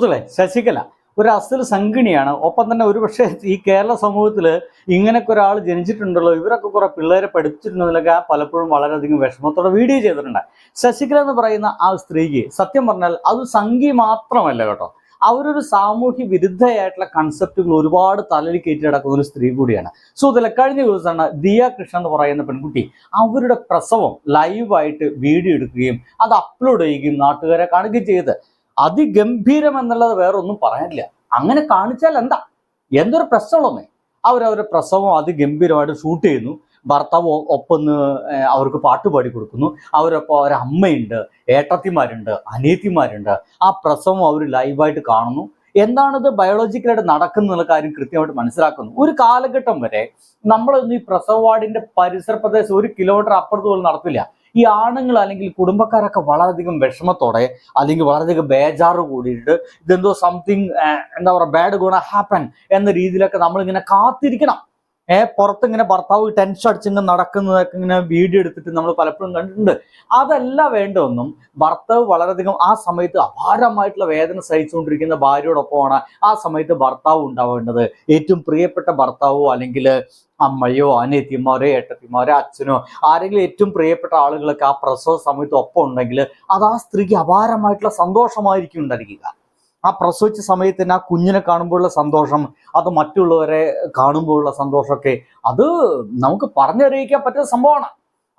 സുഹൃത്തുക്കളെ ശശികല ഒരു അസൽ സംഘിണിയാണ്. ഒപ്പം തന്നെ ഒരുപക്ഷെ ഈ കേരള സമൂഹത്തിൽ ഇങ്ങനെയൊക്കെ ഒരാൾ ജനിച്ചിട്ടുണ്ടല്ലോ ഇവരൊക്കെ കുറെ പിള്ളേരെ പഠിപ്പിച്ചിട്ടുണ്ടെന്നൊക്കെ പലപ്പോഴും വളരെയധികം വിഷമത്തോടെ വീഡിയോ ചെയ്തിട്ടുണ്ട്. ശശികല എന്ന് പറയുന്ന ആ സ്ത്രീക്ക് സത്യം പറഞ്ഞാൽ അത് സംഘി മാത്രമല്ല കേട്ടോ. അവരൊരു സാമൂഹ്യ വിരുദ്ധയായിട്ടുള്ള കൺസെപ്റ്റുകൾ ഒരുപാട് തലയിൽ കയറ്റി നടക്കുന്ന ഒരു സ്ത്രീ കൂടിയാണ്. സുഹൃത്തുക്കളെ കഴിഞ്ഞ ദിവസമാണ് ദിയ കൃഷ്ണ എന്ന് പറയുന്ന പെൺകുട്ടി അവരുടെ പ്രസവം ലൈവായിട്ട് വീഡിയോ എടുക്കുകയും അത് അപ്ലോഡ് ചെയ്യുകയും നാട്ടുകാരെ കാണുകയും ചെയ്ത് അതിഗംഭീരം എന്നുള്ളത് വേറെ ഒന്നും പറയാനില്ല. അങ്ങനെ കാണിച്ചാൽ എന്താ? എന്തൊരു പ്രശ്നമുള്ളൊന്നേ അവരവരുടെ പ്രസവം അതിഗംഭീരമായിട്ട് ഷൂട്ട് ചെയ്യുന്നു. ഭർത്താവ് ഒപ്പന്ന് ഒപ്പം അവർക്ക് പാട്ട് പാടി കൊടുക്കുന്നു. അവരൊപ്പം അവരെ അമ്മയുണ്ട് ഏട്ടത്തിമാരുണ്ട് അനിയത്തിമാരുണ്ട്. ആ പ്രസവം അവർ ലൈവായിട്ട് കാണുന്നു. എന്താണിത് ബയോളജിക്കലായിട്ട് നടക്കുന്ന കാര്യം കൃത്യമായിട്ട് മനസ്സിലാക്കുന്നു. ഒരു കാലഘട്ടം വരെ നമ്മളൊന്നും ഈ പ്രസവ വാർഡിന്റെ പരിസര പ്രദേശം ഒരു കിലോമീറ്റർ അപ്പുറത്ത് പോലും നടത്തില്ല. ഈ ആണുങ്ങൾ അല്ലെങ്കിൽ കുടുംബക്കാരൊക്കെ വളരെയധികം വിഷമത്തോടെ അല്ലെങ്കിൽ വളരെയധികം ബേജാറ് കൂടിയിട്ട് ഇതെന്തോ സംതിങ് എന്താ പറയുക ബാഡ് ഗുണ ഹാപ്പൻ എന്ന രീതിയിലൊക്കെ നമ്മളിങ്ങനെ കാത്തിരിക്കണം. ഏ പുറത്ത് ഇങ്ങനെ ഭർത്താവ് ടെൻഷൻ അടിച്ചിങ്ങനെ നടക്കുന്നതൊക്കെ ഇങ്ങനെ വീഡിയോ എടുത്തിട്ട് നമ്മൾ പലപ്പോഴും കണ്ടിട്ടുണ്ട്. അതല്ല വേണ്ടതൊന്നും ഭർത്താവ് വളരെയധികം ആ സമയത്ത് അപാരമായിട്ടുള്ള വേദന സഹിച്ചുകൊണ്ടിരിക്കുന്ന ഭാര്യയോടൊപ്പമാണ് ആ സമയത്ത് ഭർത്താവ് ഉണ്ടാവേണ്ടത്. ഏറ്റവും പ്രിയപ്പെട്ട ഭർത്താവോ അല്ലെങ്കിൽ അമ്മയോ അനിയത്തിമാരോ ഏട്ടത്തിമാരോ അച്ഛനോ ആരെങ്കിലും ഏറ്റവും പ്രിയപ്പെട്ട ആളുകളൊക്കെ ആ പ്രസവ സമയത്ത് ഒപ്പം ഉണ്ടെങ്കിൽ അത് ആ സ്ത്രീക്ക് അപാരമായിട്ടുള്ള സന്തോഷമായിരിക്കും ഉണ്ടായിരിക്കുക. ആ പ്രസവിച്ച സമയത്ത് തന്നെ ആ കുഞ്ഞിനെ കാണുമ്പോഴുള്ള സന്തോഷം അത് മറ്റുള്ളവരെ കാണുമ്പോഴുള്ള സന്തോഷമൊക്കെ അത് നമുക്ക് പറഞ്ഞറിയിക്കാൻ പറ്റുന്ന സംഭവമാണ്.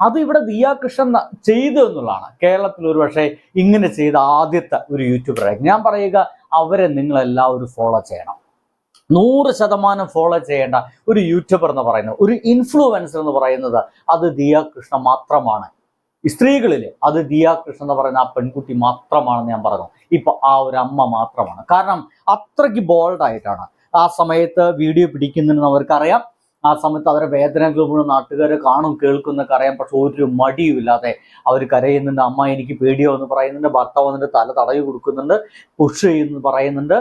അത് ഇവിടെ ദിയാ കൃഷ്ണൻ ചെയ്തു എന്നുള്ളതാണ്. കേരളത്തിൽ ഒരു പക്ഷേ ഇങ്ങനെ ചെയ്ത ആദ്യത്തെ ഒരു യൂട്യൂബറെ. ഞാൻ പറയുക അവരെ നിങ്ങളെല്ലാവരും ഫോളോ ചെയ്യണം. നൂറ് ശതമാനം ഫോളോ ചെയ്യേണ്ട ഒരു യൂട്യൂബർ എന്ന് പറയുന്നത് ഒരു ഇൻഫ്ലുവൻസർ എന്ന് പറയുന്നത് അത് ദിയാ കൃഷ്ണ മാത്രമാണ്. സ്ത്രീകളിൽ അത് ദിയാ എന്ന് പറയുന്ന ആ പെൺകുട്ടി മാത്രമാണെന്ന് ഞാൻ പറഞ്ഞു ഇപ്പൊ ആ ഒരു അമ്മ മാത്രമാണ്. കാരണം അത്രയ്ക്ക് ബോൾഡായിട്ടാണ് ആ സമയത്ത് വീഡിയോ പിടിക്കുന്നതെന്ന് അവർക്കറിയാം. ആ സമയത്ത് അവരെ വേദനകൾ മുഴുവൻ നാട്ടുകാരെ കാണും കേൾക്കുന്നൊക്കെ അറിയാം. പക്ഷെ ഒരു മടിയുമില്ലാതെ അവർ കരയുന്നുണ്ട്. അമ്മ എനിക്ക് പേടിയോ എന്ന് പറയുന്നുണ്ട്. ഭർത്താവ് വന്നിട്ട് തല തടവി കൊടുക്കുന്നുണ്ട്. പുഷ് ചെയ്യുന്നു പറയുന്നുണ്ട്.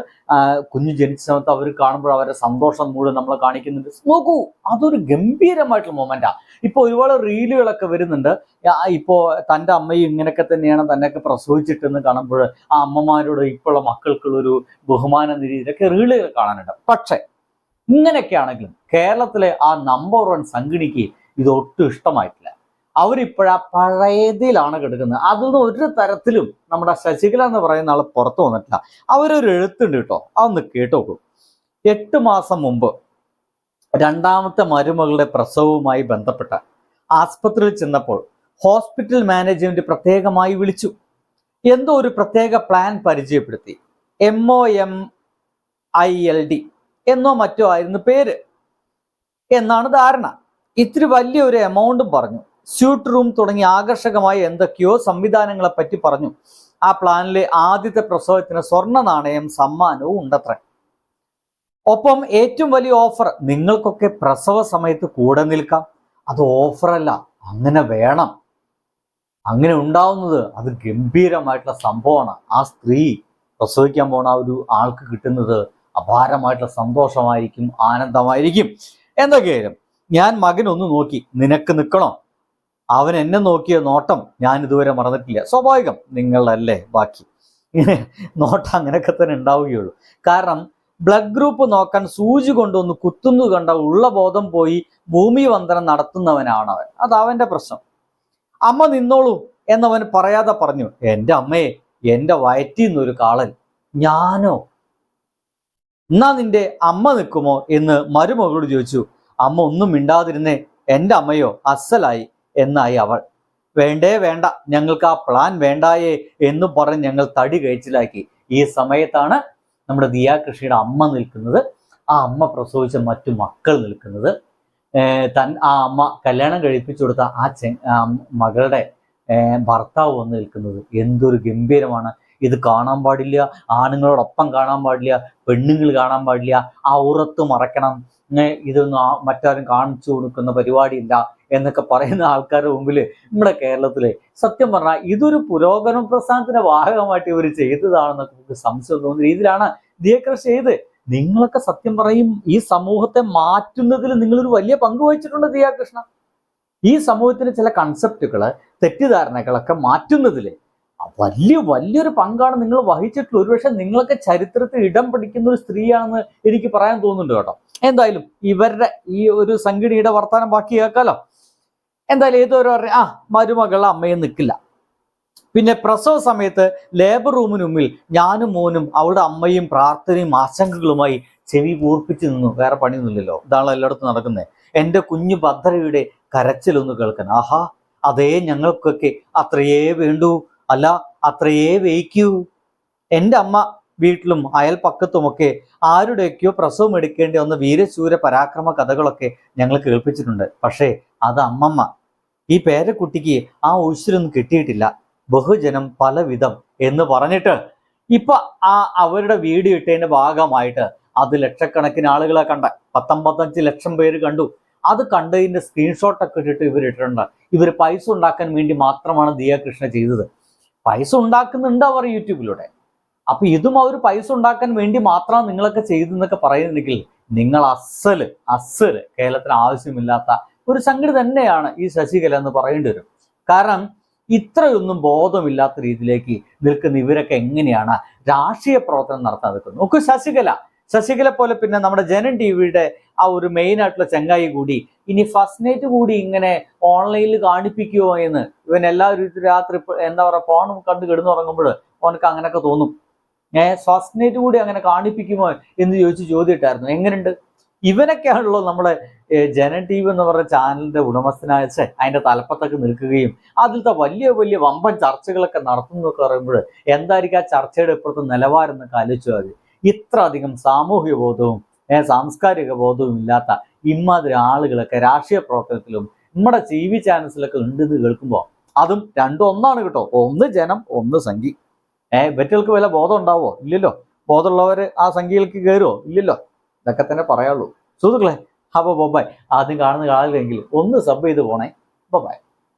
കുഞ്ഞു ജനിച്ച സമയത്ത് അവർ കാണുമ്പോൾ അവരുടെ സന്തോഷം മുഴുവൻ നമ്മൾ കാണിക്കുന്നുണ്ട്. നോക്കൂ അതൊരു ഗംഭീരമായിട്ടുള്ള മൊമെന്റാ. ഇപ്പൊ ഒരുപാട് റീലുകളൊക്കെ വരുന്നുണ്ട്. ഇപ്പോൾ ഇപ്പോ തന്റെ അമ്മയും ഇങ്ങനെയൊക്കെ തന്നെയാണ് തന്നെയൊക്കെ പ്രസവിച്ചിട്ടെന്ന് കാണുമ്പോൾ ആ അമ്മമാരോട് ഇപ്പോഴുള്ള മക്കൾക്കുള്ളൊരു ബഹുമാന ഇതൊക്കെ റീലുകൾ കാണാനുണ്ട്. പക്ഷേ ഇങ്ങനെയൊക്കെ ആണെങ്കിലും കേരളത്തിലെ ആ നമ്പർ വൺ സംഘടിക്ക് ഇത് ഒട്ടും ഇഷ്ടമായിട്ടില്ല. അവരിപ്പോഴാ പഴയതിലാണ് കിടക്കുന്നത്. അതൊന്നും ഒരു തരത്തിലും നമ്മുടെ ശശികല എന്ന് പറയുന്ന ആൾ പുറത്തു വന്നിട്ടില്ല. അവരൊരു എഴുത്തുണ്ട് കേട്ടോ. അതൊന്ന് കേട്ടോക്കൂ. എട്ട് മാസം മുമ്പ് രണ്ടാമത്തെ മരുമകളുടെ പ്രസവവുമായി ബന്ധപ്പെട്ട ആസ്പത്രിയിൽ ചെന്നപ്പോൾ ഹോസ്പിറ്റൽ മാനേജ്മെന്റ് പ്രത്യേകമായി വിളിച്ചു. എന്തോ ഒരു പ്രത്യേക പ്ലാൻ പരിചയപ്പെടുത്തി. M O M I L D എന്നോ മറ്റോ ആയിരുന്നു പേര്. എന്നാണ് ധാരണ. ഇത്തിരി വലിയൊരു എമൗണ്ടും പറഞ്ഞു. സ്യൂട്ട് റൂം തുടങ്ങി ആകർഷകമായ എന്തൊക്കെയോ സംവിധാനങ്ങളെ പറ്റി പറഞ്ഞു. ആ പ്ലാനിലെ ആദ്യത്തെ പ്രസവത്തിന് സ്വർണ നാണയം സമ്മാനവും ഉണ്ടത്രേ. ഒപ്പം ഏറ്റവും വലിയ ഓഫർ നിങ്ങൾക്കൊക്കെ പ്രസവ സമയത്ത് കൂടെ നിൽക്കാം. അത് ഓഫറല്ല അങ്ങനെ വേണം. അങ്ങനെ ഉണ്ടാവുന്നത് അത് ഗംഭീരമായിട്ടുള്ള സംഭവമാണ്. ആ സ്ത്രീ പ്രസവിക്കാൻ പോണ ആ ഒരു ആൾക്ക് കിട്ടുന്നത് അപാരമായിട്ടുള്ള സന്തോഷമായിരിക്കും ആനന്ദമായിരിക്കും. എന്തൊക്കെയായാലും ഞാൻ മകനൊന്ന് നോക്കി നിനക്ക് നിൽക്കണോ അവൻ എന്നെ നോക്കിയ നോട്ടം ഞാൻ ഇതുവരെ മറന്നിട്ടില്ല. സ്വാഭാവികം നിങ്ങളല്ലേ ബാക്കി. നോട്ടം അങ്ങനെയൊക്കെ തന്നെ ഉണ്ടാവുകയുള്ളൂ. കാരണം ബ്ലഡ് ഗ്രൂപ്പ് നോക്കാൻ സൂചി കൊണ്ടൊന്ന് കുത്തുന്നു കണ്ട ഉള്ള ബോധം പോയി ഭൂമി വന്ദനം നടത്തുന്നവനാണ് അവൻ. അത് അവന്റെ പ്രശ്നം. അമ്മ നിന്നോളൂ എന്നവൻ പറയാതെ പറഞ്ഞു എന്റെ അമ്മയെ എന്റെ വയറ്റിൽ നിന്നൊരു കാളൻ. ഞാനോ? എന്നാ നിന്റെ അമ്മ നിൽക്കുമോ? എന്ന് മരുമകളോട് ചോദിച്ചു. അമ്മ ഒന്നും മിണ്ടാതിരുന്നേ എന്റെ അമ്മയോ അസലായി എന്നായി അവൾ. വേണ്ടേ വേണ്ട ഞങ്ങൾക്ക് ആ പ്ലാൻ വേണ്ടായേ എന്ന് പറഞ്ഞ് ഞങ്ങൾ തടി കഴിച്ചിലാക്കി. ഈ സമയത്താണ് നമ്മുടെ ദിയാ കൃഷിയുടെ അമ്മ നിൽക്കുന്നത്. ആ അമ്മ പ്രസവിച്ച മറ്റു മക്കൾ നിൽക്കുന്നത്. തൻ ആ അമ്മ കല്യാണം കഴിപ്പിച്ചു കൊടുത്ത ആ ചെ മകളുടെ ഭർത്താവ് വന്ന് നിൽക്കുന്നത്. എന്തൊരു ഗംഭീരമാണ്. ഇത് കാണാൻ പാടില്ല ആണുങ്ങളോടൊപ്പം കാണാൻ പാടില്ല പെണ്ണുങ്ങൾ കാണാൻ പാടില്ല ആ ഉറത്ത് മറക്കണം. ഇതൊന്നും മറ്റാരും കാണിച്ചു കൊടുക്കുന്ന പരിപാടിയില്ല എന്നൊക്കെ പറയുന്ന ആൾക്കാരുടെ മുമ്പിൽ നമ്മുടെ കേരളത്തിലെ സത്യം പറഞ്ഞാൽ ഇതൊരു പുരോഗമന പ്രസ്ഥാനത്തിന്റെ ഭാഗമായിട്ട് ഇവർ ചെയ്തതാണെന്നൊക്കെ നമുക്ക് സംശയം തോന്നുന്ന രീതിയിലാണ് ദിയക്കർ ചെയ്ത്. നിങ്ങളൊക്കെ സത്യം പറയും ഈ സമൂഹത്തെ മാറ്റുന്നതിൽ നിങ്ങളൊരു വലിയ പങ്ക് വഹിച്ചിട്ടുണ്ട് ദിയാകൃഷ്ണ ഈ സമൂഹത്തിന് ചില കൺസെപ്റ്റുകൾ തെറ്റിദ്ധാരണകളൊക്കെ മാറ്റുന്നതിൽ വലിയ വലിയൊരു പങ്കാണ് നിങ്ങൾ വഹിച്ചിട്ടുള്ളത് ഒരുപക്ഷെ നിങ്ങളൊക്കെ ചരിത്രത്തിൽ ഇടം പിടിക്കുന്ന ഒരു സ്ത്രീയാണെന്ന് എനിക്ക് പറയാൻ തോന്നുന്നുണ്ട് കേട്ടോ. എന്തായാലും ഇവരുടെ ഈ ഒരു സംഘടിയുടെ വർത്തമാനം ബാക്കി കേൾക്കാലോ. എന്തായാലും ഏതൊരു ആ മരുമകൾ അമ്മയും നിൽക്കില്ല പിന്നെ പ്രസവ സമയത്ത് ലേബർ റൂമിന് ഞാനും മോനും അവളുടെ അമ്മയും പ്രാർത്ഥനയും ആശങ്കകളുമായി ചെവി കൂർപ്പിച്ച് നിന്നു. വേറെ പണിയൊന്നുമില്ലല്ലോ. ഇതാണ് എല്ലായിടത്തും നടക്കുന്നത് എന്റെ കുഞ്ഞു ഭദ്രയുടെ കരച്ചിലൊന്ന് കേൾക്കണം ആഹാ അതേ ഞങ്ങൾക്കൊക്കെ അത്രയേ വേണ്ടൂ. അല്ല അത്രയേ വേയിക്കൂ. എന്റെ അമ്മ വീട്ടിലും അയൽപ്പക്കത്തുമൊക്കെ ആരുടെയൊക്കെയോ പ്രസവം എടുക്കേണ്ടി വന്ന വീരശൂര പരാക്രമ കഥകളൊക്കെ ഞങ്ങൾ കേൾപ്പിച്ചിട്ടുണ്ട്. പക്ഷേ അത് അമ്മമ്മ. ഈ പേരക്കുട്ടിക്ക് ആ ഐശ്വര്യൊന്നും കിട്ടിയിട്ടില്ല. ബഹുജനം പലവിധം എന്ന് പറഞ്ഞിട്ട് ഇപ്പൊ ആ അവരുടെ വീഡിയോ ഇട്ടതിന്റെ ഭാഗമായിട്ട് അത് ലക്ഷക്കണക്കിന് ആളുകളെ കണ്ട. പത്തൊമ്പത്തഞ്ച് ലക്ഷം പേര് കണ്ടു. അത് കണ്ടതിന്റെ സ്ക്രീൻഷോട്ടൊക്കെ ഇട്ടിട്ട് ഇവർ ഇട്ടിട്ടുണ്ട് ഇവർ പൈസ ഉണ്ടാക്കാൻ വേണ്ടി മാത്രമാണ് ദിയാകൃഷ്ണ ചെയ്തത്. പൈസ ഉണ്ടാക്കുന്നുണ്ട് അവർ യൂട്യൂബിലൂടെ. അപ്പൊ ഇതും അവർ പൈസ ഉണ്ടാക്കാൻ വേണ്ടി മാത്രമാണ് നിങ്ങളൊക്കെ ചെയ്തെന്നൊക്കെ പറയുന്നുണ്ടെങ്കിൽ നിങ്ങൾ അസൽ അസൽ കേരളത്തിന് ആവശ്യമില്ലാത്ത ഒരു സംഗതി തന്നെയാണ് ഈ ശശികല എന്ന് പറയേണ്ടി വരും. കാരണം ഇത്രയൊന്നും ബോധമില്ലാത്ത രീതിയിലേക്ക് നിൽക്കുന്ന ഇവരൊക്കെ എങ്ങനെയാണ് രാഷ്ട്രീയ പ്രവർത്തനം നടത്താൻ നിൽക്കുന്നത്? നോക്കൂ ശശികല. ശശികല പോലെ പിന്നെ നമ്മുടെ ജനൻ ടി വിയുടെ ആ ഒരു മെയിൻ ആയിട്ടുള്ള ചങ്ങായി കൂടി ഇനി ഫസ്റ്റ് നൈറ്റ് കൂടി ഇങ്ങനെ ഓൺലൈനിൽ കാണിപ്പിക്കുമോ എന്ന് ഇവൻ എല്ലാവരും രാത്രി എന്താ പറയുക ഫോൺ കണ്ട് കിടന്നുറങ്ങുമ്പോൾ അവനക്ക് അങ്ങനെയൊക്കെ തോന്നും. ഏഹ് ഫസ്റ്റ് നൈറ്റ് കൂടി അങ്ങനെ കാണിപ്പിക്കുമോ എന്ന് ചോദിച്ച് ചോദ്യമിട്ടായിരുന്നു. എങ്ങനെയുണ്ട് ഇവനൊക്കെയാണല്ലോ നമ്മുടെ ജനൻ ടി വി എന്ന് പറഞ്ഞ ചാനലിന്റെ ഉടമസ്ഥനായ അതിന്റെ തലപ്പത്തൊക്കെ നിൽക്കുകയും അതിലത്തെ വലിയ വലിയ വമ്പൻ ചർച്ചകളൊക്കെ നടത്തുന്നൊക്കെ പറയുമ്പോൾ എന്തായിരിക്കും ആ ചർച്ചയുടെ ഇപ്പോഴത്തെ നിലവാരം എന്നൊക്കെ ആലോചിച്ചു. ഇത്ര അധികം സാമൂഹിക ബോധവും സാംസ്കാരിക ബോധവും ഇല്ലാത്ത ഇമാതിരി ആളുകളൊക്കെ രാഷ്ട്രീയ പ്രവർത്തനത്തിലും നമ്മുടെ ടി വി ചാനൽസിലൊക്കെ ഉണ്ടെന്ന് കേൾക്കുമ്പോൾ അതും രണ്ടും ഒന്നാണ് കേട്ടോ. ഒന്ന് ജനം ഒന്ന് സംഖ്യ ഏ ഇവറ്റകൾക്ക് വല്ല ബോധം ഉണ്ടാവോ? ഇല്ലല്ലോ. ബോധമുള്ളവർ ആ സംഖ്യയിലേക്ക് കയറുമോ ഇല്ലല്ലോ. ഇതൊക്കെ തന്നെ പറയാനുള്ളൂ. സുഹൃത്തുക്കളെ അപ്പോൾ ബൊബായ് ആദ്യം കാണുന്ന ആളുകളെങ്കിൽ ഒന്ന് സബ് ചെയ്ത് പോണേ. ബൊബായ്.